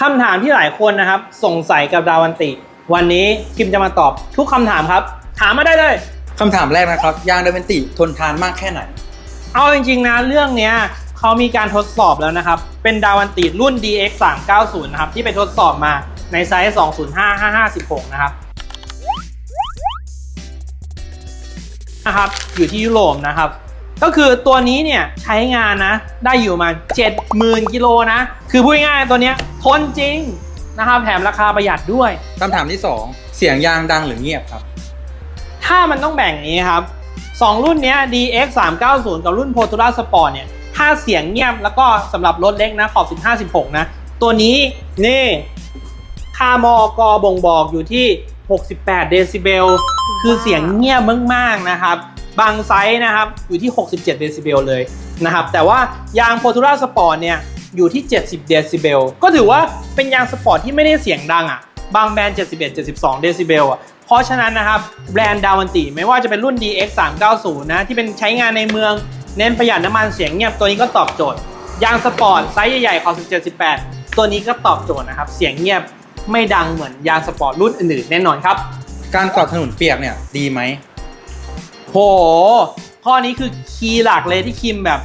คำถามที่หลายคนนะครับ สงสัยกับดาวันติ วันนี้คิมจะมาตอบทุกคำถามครับ ถามมาได้เลย คำถามแรกนะครับ ยางเดเวนติทนทานมากแค่ไหน เอาจริงๆนะเรื่องเนี้ยเขามีการทดสอบแล้วนะครับ เป็นดาวันติรุ่น DX 3 9 0นะครับที่ไปทดสอบมาในไซส์ 205 5516 นะครับนะครับ อยู่ที่ยุโรปนะครับ ก็คือตัวนี้เนี่ยใช้งานนะ ได้อยู่ประมา70,000กิโลนะ คือพูดง่ายๆตัวเนี้ยทนจริงนะครับแถมราคาประหยัดด้วย คำถามที่ 2 เสียงยางดังหรือเงียบครับ ถ้ามันต้องแบ่งอย่างนี้ครับสองรุ่นเนี้ย DX 390กับรุ่น Portura Sport เนี่ยถ้าเสียงเงียบแล้วก็สำหรับรถเล็กนะขอบ 15 16 นะ ตัวนี้นี่ค่ามอกบ่งบอกอยู่ที่ 68 เดซิเบล คือเสียงเงียบมากๆนะครับ บางไซส์นะครับอยู่ที่ 67 เดซิเบลเลยนะครับแต่ว่ายาง Portura Sport เนี่ยอยู่ที่ 70 เดซิเบลก็ถือว่าเป็นยางสปอร์ตที่ไม่ได้เสียงดังอะบางแบรนด์ 71 72 เดซิเบลอะเพราะฉะนั้นนะครับแบรนด์ดาวันติไม่ว่าจะเป็นรุ่น DX 390นะที่เป็นใช้งานในเมืองเน้นประหยัดน้ำมันเสียงเงียบตัวนี้ก็ตอบโจทย์ ยางสปอร์ตไซส์ใหญ่ๆของ17 18 ตัวนี้ก็ตอบโจทย์นะครับเสียงเงียบไม่ดังเหมือนยางสปอร์ตรุ่นอื่นๆแน่นอนครับ การกอดถนนเปียกเนี่ยดีไหม โห ข้อนี้คือคีย์หลักเลยที่คิมแบบ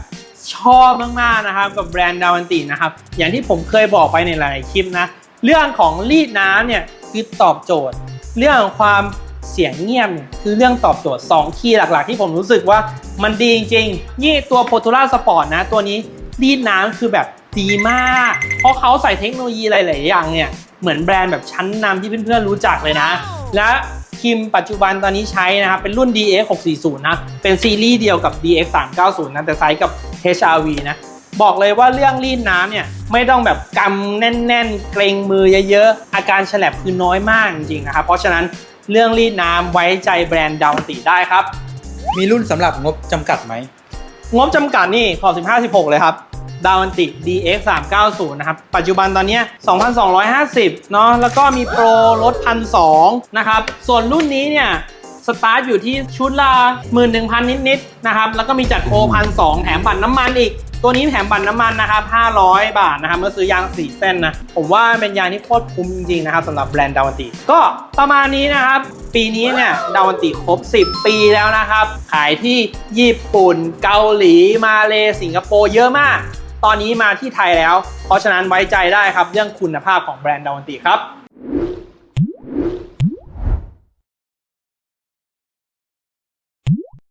ชอบมากๆนะครับกับแบรนด์ดาวันตินะครับ อย่างที่ผมเคยบอกไปในหลายคลิปนะ เรื่องของรีดน้ำเนี่ยคือตอบโจทย์ เรื่องของความเสียงเงียบเนี่ยคือเรื่องตอบโจทย์ 2 คีย์หลักๆ ที่ผมรู้สึกว่ามันดีจริงๆยี่ตัว p o r t u l a Sport นะ ตัวนี้รีดน้ำคือแบบดีมาก เพราะเขาใส่เทคโนโลยีหลาย ๆ อย่างเนี่ย เหมือนแบรนด์แบบชั้นนำที่เพื่อนๆรู้จักเลยนะ และ คิมปัจจุบันตอนนี้ใช้นะครับ เป็นรุ่น DX 640นะ เป็นซีรีส์เดียวกับ DX 390นะ แต่ไซส์กับ HRV นะ บอกเลยว่าเรื่องรีดน้ำเนี่ย ไม่ต้องแบบกำแน่นๆ เกรงมือเยอะๆ อาการฉลับคือน้อยมากจริงๆนะครับ เพราะฉะนั้นเรื่องรีดน้ำไว้ใจแบรนด์ดาวติได้ครับ มีรุ่นสำหรับงบจำกัดไหม งบจำกัดนี่ขอบ15 16 เลยครับ ดาวันติ DX 390นะครับ ปัจจุบันตอนเนี้ย2,250 เนาะ แล้วก็มีโปรลด1,200นะครับ ส่วนรุ่นนี้เนี่ยสตาร์ทอยู่ที่ชุดละ11,000 นิดๆนะครับ แล้วก็มีจัดโปร1,200แถมบัตรน้ำมันอีก ตัวนี้แถมบัตรน้ำมันนะครับ 500 บาทนะครับเมื่อซื้อยาง 4 เส้นนะ ผมว่าเป็นยางที่โคตรคุ้มจริงๆนะครับสำหรับแบรนด์ดาวันติก็ประมาณนี้นะครับ ปีนี้เนี่ยดาวันติครบ 10 ปีแล้วนะครับ ขายที่ญี่ปุ่น เกาหลี มาเล สิงคโปร์เยอะมาก ตอนนี้มาที่ไทยแล้ว เพราะฉะนั้นไว้ใจได้ครับเรื่องคุณภาพของแบรนด์ดาวันติครับ